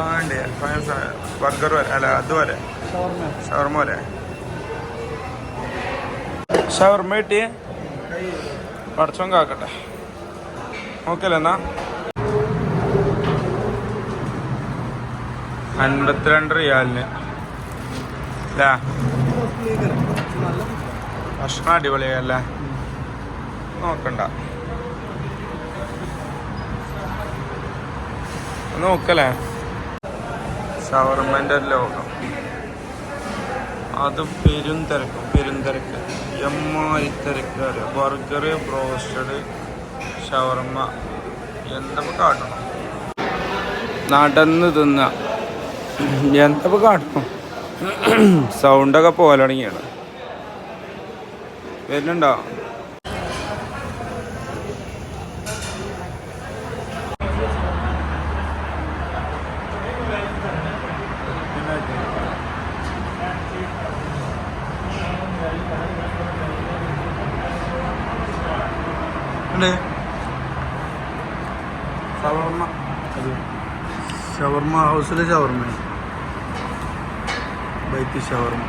അൽഫാണ്ട് അൽഫാം burger വരെ അല്ല അതുപോലെ ഷവർമ വരെ. ഷവർമ കിട്ടി. പടച്ചോൻ കാക്കട്ടെ. നോക്കല്ലേ എന്നാ. അൻപത്തിരണ്ട് റിയാലിന്. അല്ലേ ഭക്ഷണം അടിപൊളിയല്ലേ നോക്കണ്ട. നോക്കല്ലേ? ഷവർമന്റെ ലോകം. അത് പെരും തിരക്ക് പെരും തിരക്ക്. എമ്മായി തിരക്ക് ബർഗർ ബ്രോസ്റ്റഡ് ഷവർമ. എന്തൊക്കെ കാട്ടണം? നടന്ന് തിന്ന. എന്തൊക്കെ കാട്ടണം? സൗണ്ടൊക്കെ പോലെ തുടങ്ങിയാണ്. വരുന്നുണ്ടോ? ഉണ്ട് ഷവർമ്മ ഷവർമ ഹൗസിലെ ഷവർമ ബൈക്ക് ഷവർമ